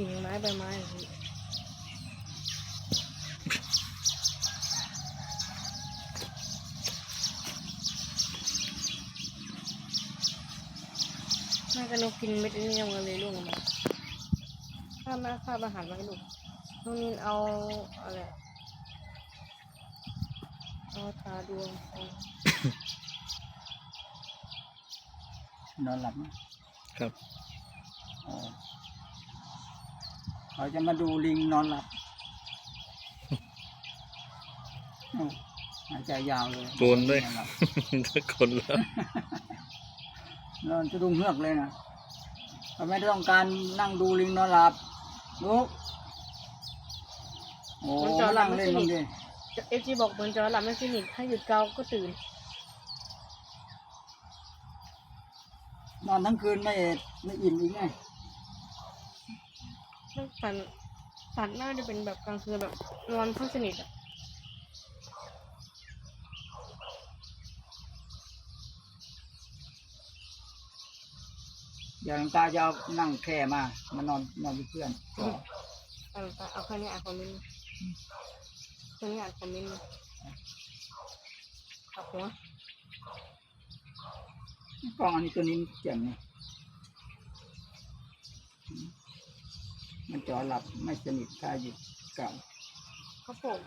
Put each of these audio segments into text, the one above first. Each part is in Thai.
กิ่งไม้ใบไม้อย่างนี้แม่กับนกกินเม็ดนี้ยังเลยลูกออกมาข้าแม่ข้าอาหารมาให้ลูกน้องนินเอาอะไรเอาตาดวงเอานอนหลับไหมครับอ๋อ เขาจะมาดูลิงนอนหลับอ้าวหายใจยาวเลยโกนด้วยนอนหลับทุกคนแล้วนอนจะดุงเฮือกเลยนะเขาไม่ต้องการนั่งดูลิงนอนหลับลุกโอ้นั่งเล่นมันดิเอฟจีบอกเหมือนจะหลับไม่สนิทถ้าหยุดเกาก็ตื่นนอนทั้งคืนไม่ไม่อิ่มอีกไงไม่ ฝันฝันน่าจะเป็นแบบกลางคืนแบบนอนเพื่อสนิทอะเดี๋ยวหลวงตาจะเอานั่งแค่มามานอนนอนเป็นเพื่อนต่อเอาไปเอาแค่นี้อ่านคอมเมนต์แค่นี้อ่านคอมเมนต์ขับหัวกล้องอันนี้ตัวนี้เจ๋งไง มันจอหลับไม่สนิทถ้าหยุดเก่าครับผม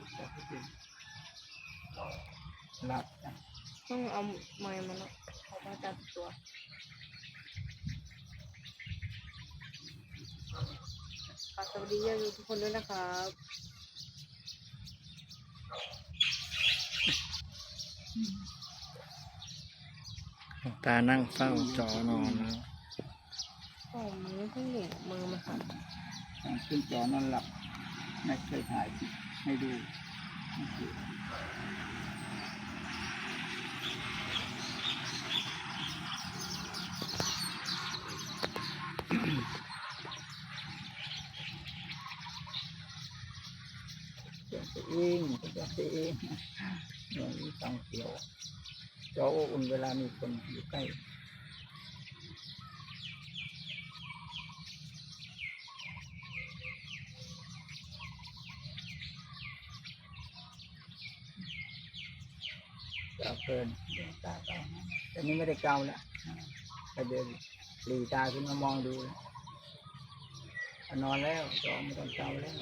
หลับต้องเอาไม้มันอะเอาจับตัวฝากสวัสดีญาติทุกคนด้วยนะครับตานั่งเฝ้าจอนอนนะโอ้มือเพิ่งเหนียวมือมันสั่น ต้องขึ้นจอนอนหลับไม่เคยถ่ายให้ดูเดี๋ยวตัวเองเดี๋ยวตัวเองอย่างต้องเกี่ยวจออุ่นเวลามีคนอยู่ใกล้ จะเอาเพ ลินเดี๋ยวตาเกานะแต่นี้ไม่ได้เกาแล้วก็เดินหลีตาขึ้นมามองดูแล้วอะนอนแล้วจอไม่ต้องเกาแล้ว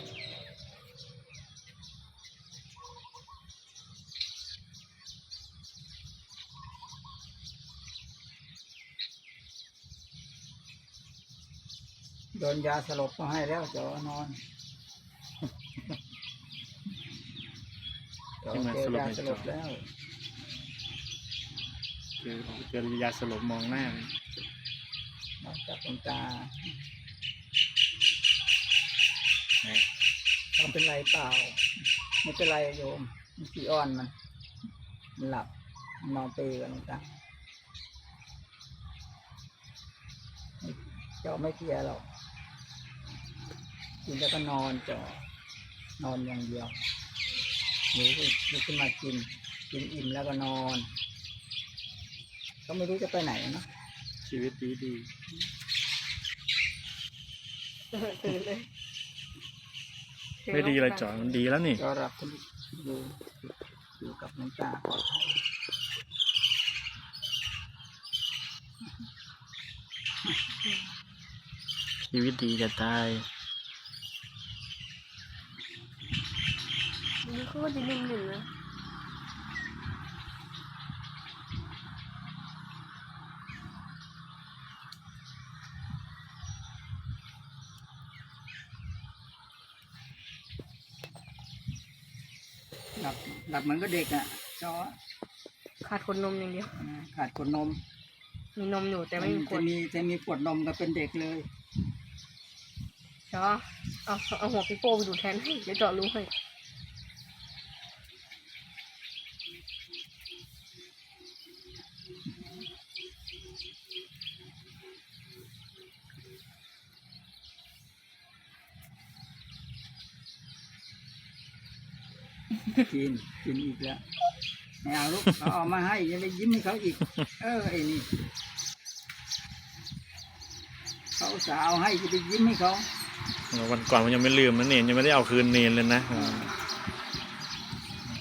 โดนยาสลบก็ให้แล้วจอนอนจอเจอยาสลบแล้ว คือเจอยาสลบมองหน้านอกจากดวงตาไหนเราเป็นไรเปล่า ไม่เป็นไรโยมมันขี้อ้อนมัน มันหลับมันนอนเปรย์กันดวงตาไม่เจ้าไม่เคลียร์หรอกกินแล้วก็นอนจอนอนอย่างเดียวหนูก็ลุกขึ้นมากิน กินอิ่มแล้วก็นอน ก็ไม่รู้จะไปไหนเนาะชีวิตดีดีตื่นเลยไม่ดีเลยจอมันดีแล้วนี่ก็รับอยู่อยู่กับน้ำตาปลอดภัยชีวิตดีจะตายนี่เขาก็จะนิ่มๆนะ หลับหลับเหมือนก็เด็กอะจอขาดคนนมอย่างเดียว อ่าขาดขวดนมมีนมอยู่แต่ไม่มีขวจะดมีจะมีขวดนมก็เป็นเด็กเลยเดี๋ยวเอาเอาหัวปิโป้ไปดูดแทนให้เดี๋ยวเจาะรูให้ กินกินอีกแล้วไม่เอาลูกเขาเอามาให้อยังไปยิ้มให้เขาอีก เออไอ้นี่เขาสาห์เอาให้จะไปยิ้มให้เขาวันก่อนมันยังไม่ลืมนะเนนยังไม่ได้เอาคืนเนนเลยนะ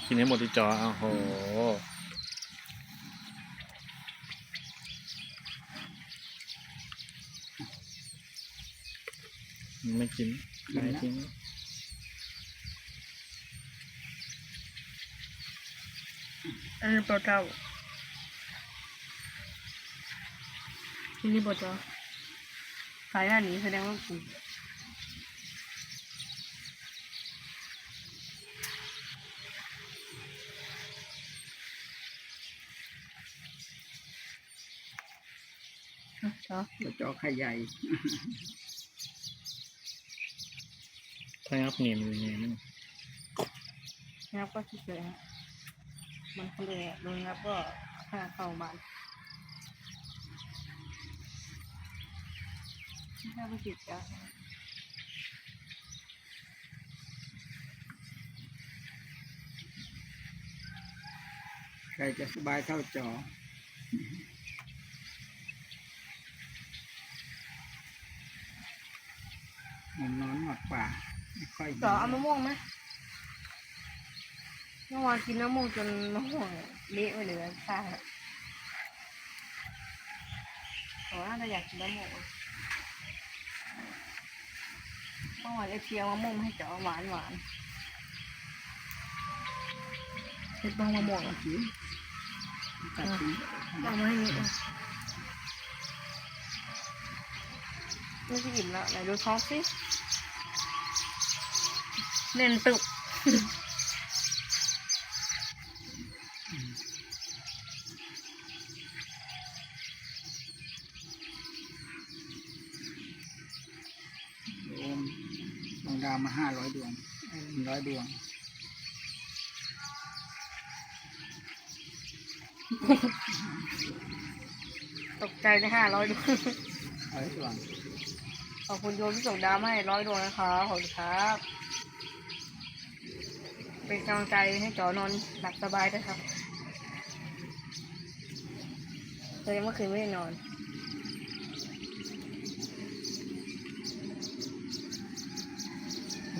กินให้หมดที่จอเอาโหไม่กินไม่กิน อันนี้โปรเจ้าอันนี้โปรเจ้าสายหน้านี้แสดงว่ากูจ้าตัวจอไข่ใหญ่ถ้างับเนนเป็นยังไงนั่นงับก็เฉยๆฮะ มันเขาเลยโดนงับก็ค่าเข้าบ้านถ้าไม่ติดจ้าใครจะสบายเท่าจอมันนอนหมดป่าไม่ค่อยจ่อเอามะม่วงไหม เมื่อวานกินมะม่วงจนมะม่วงเละไปเลยค่ะแต่ว่าเราอยากกินมะม่วงเมื่อวานไอเพียวมะม่วงให้จ่อหวานหวานเห็ดบ้างมะม่วงอะกินตัดทิ้งเอามาให้นี่อะไม่ใช่อิ่มแล้วไหนดูท้องสิเน่นตึก ดวงดาวมาห้าร้อยดวงร้อยดวงตกใจในห้าร้อยดวงร้อยดวงขอบคุณโยมที่ส่งดาวมาให้ร้อยดวงนะคะขอบคุณครับ เป็นกำลังใจให้จอนอนหลับสบายด้วยครับเลยเมื่อคืนไม่ได้นอน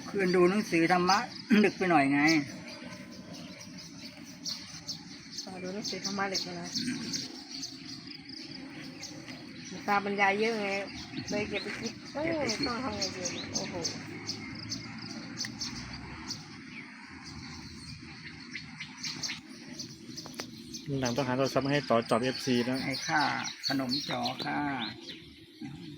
คืนดูหนังสือธรรมะ ดึกไปหน่อยไงต่อดูหนังสือธรรมะเด็กมานะตาบรรยายเยอะไงเลยเก็บไปคิดเอ้ยต้องทำไงดีโอ้โหหลังต้องหาโทรศัพท์มาให้ต่อจอบเอฟซีนะ ให้ค่าขนมจอค่า